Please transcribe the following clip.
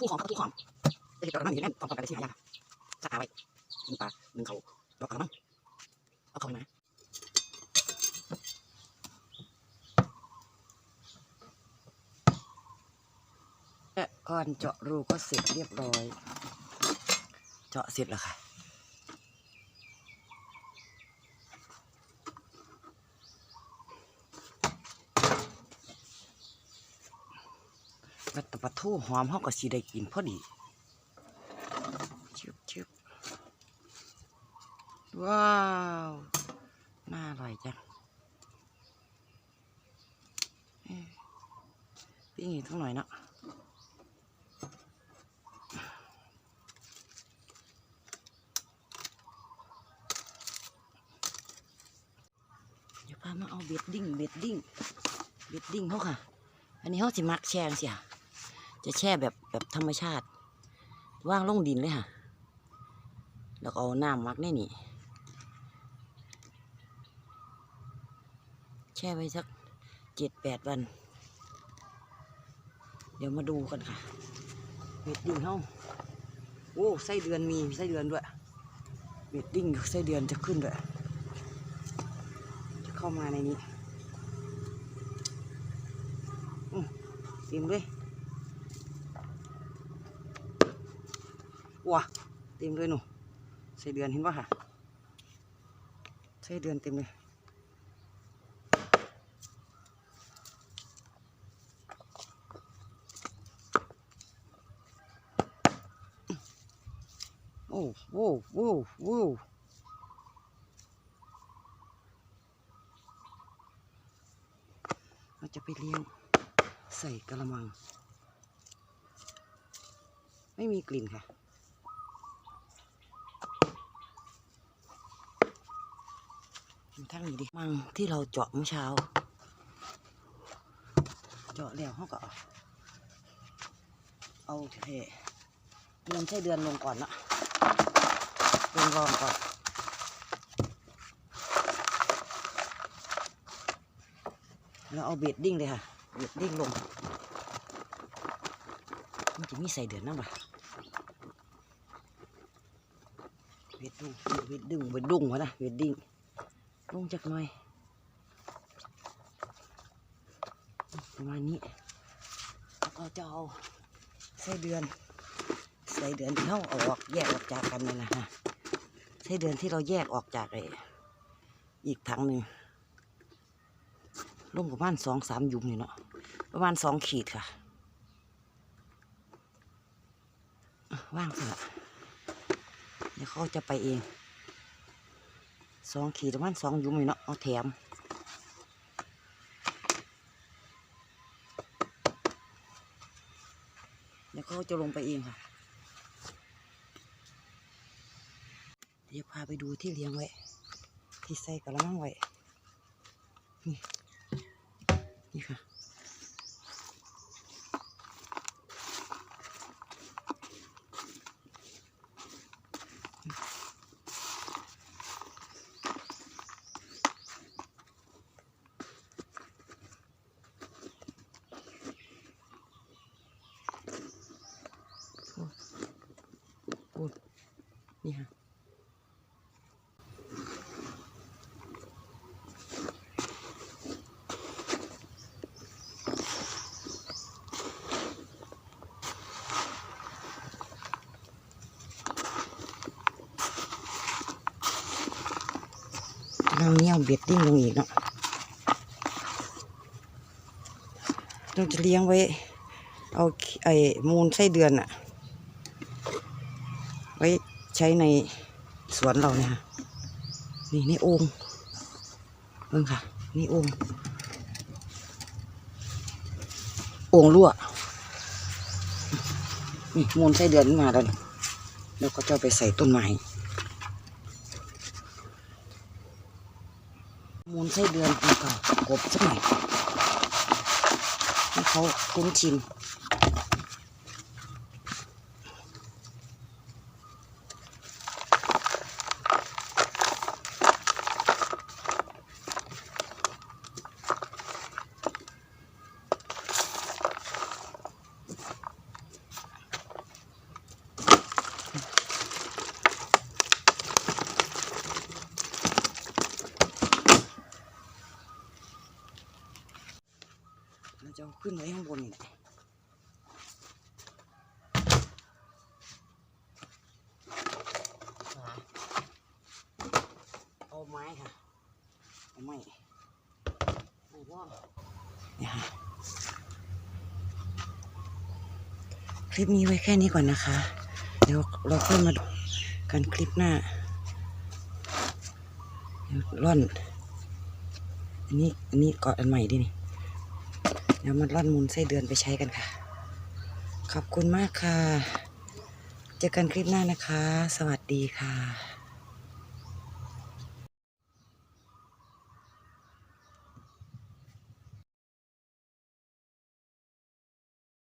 ทูหอมปลาทูหอมจะเห็นปลากระมังอยู่นั่นต้องทำไปที่หายากจะเอาไว้หนึ่งปลาหนึ่งเขาดอกกระมังเอาเขามาและก่อนเจาะรูก็เสร็จเรียบร้อย เจาะเสร็จแล้วค่ะ แล้วต่ปลาทูหอมเขาก็สิได้กินพอดีชึบชึบว้าว น่าอร่อยจังเอ๊ะปิ้งอีกทั้งหน่อยเนาะเดี๋ยวพามาเอาเบ็ดดิ้งเบ็ดดิ้งเบ็ดดิ้งเขาค่ะ อันนี้เขาสิมักแชงเสีย จะแช่แบบแบบธรรมชาติ ว่างลงดินเลยค่ะ แล้วเอาน้ำมักแน่นี่ แช่ไว้สักเจ็ดแปดวัน เดี๋ยวมาดูกันค่ะเบ็ดดิ้งเขาโอ้ไส้เดือนมีไส้เดือนด้วยเบ็ดดิ้งไส้เดือนจะขึ้นด้วย จะเข้ามาในนี้อืมเต็มเลย วเต็มเลยหนูใส่เดือนเห็นปะค่ะใส่เดือนเต็มเลยโอ้โว้โว้โว้เราจะไปเลี้ยงใส่กระมัง ไม่มีกลิ่นค่ะ ทั้งนี้ดิ มังที่เราเจาะเมื่อเช้า เจาะแล้วเขาก็เอาเอาเทเงินใช้เดือนลงก่อนละลงรองก่อนแล้วเอาเบ็ดดิ้งเลยค่ะ เบ็ดดิ้งลง มันจะมีใส่เดือนนั่นปะเบ็ดดุงเบ็ดดึงเบ็ดดุงวะนะ เบ็ดดิ้ง ลงจากหน่อย ประมาณนี้แล้วก็จะเอาไส้เดือนใส่เดือนที่เขาออกแยกออกจากกันนี่นะฮะไส้เดือนที่เราแยกออกจากไอ้อีกถังหนึ่งลงประมาณสองสามยุมนี่เนาะประมาณสองขีดค่ะว่างเถอะเดี๋ยวเขาจะไปเอง สองขีดประมาณสองยุมอยู่เนาะเอาแถมเดี๋ยวเขาจะลงไปเองค่ะ เดี๋ยวพาไปดูที่เลี้ยงไว้ ที่ใส่กระมังไว้ นี่ นี่ค่ะ นี่ค่ะเราเนี่ยเบ็ดดิ้งลงอีกเนาะเราจะเลี้ยงไว้ เอาไอ้มูลไส้เดือนอะ ใช้ในสวนเราเนี่ยค่ะนี่นี่โอ่งเบิ่งค่ะ นี่โอ่งโอ่งรั่วนี่มูลไส้เดือนมาแล้วแล้วก็จะไปใส่ต้นไม้มูลไส้เดือนมันก็กบสักหน่อยให้เขาคุ้นชิน จะเอาขึ้นไว้ข้างบนนี่แหละขาเอาไม้ค่ะเอาไม้ไม้ว่องเนี่ยค่ะคลิปนี้ไว้แค่นี้ก่อนนะคะ เดี๋ยวเราค่อยมาดูกันคลิปหน้าเดี๋ยวร่อน อันนี้ อันนี้เกาะอันใหม่ดินี่ เดี๋ยวมันร่อนมูลไส้เดือนไปใช้กันค่ะ ขอบคุณมากค่ะ เจอกันคลิปหน้านะคะ สวัสดีค่ะ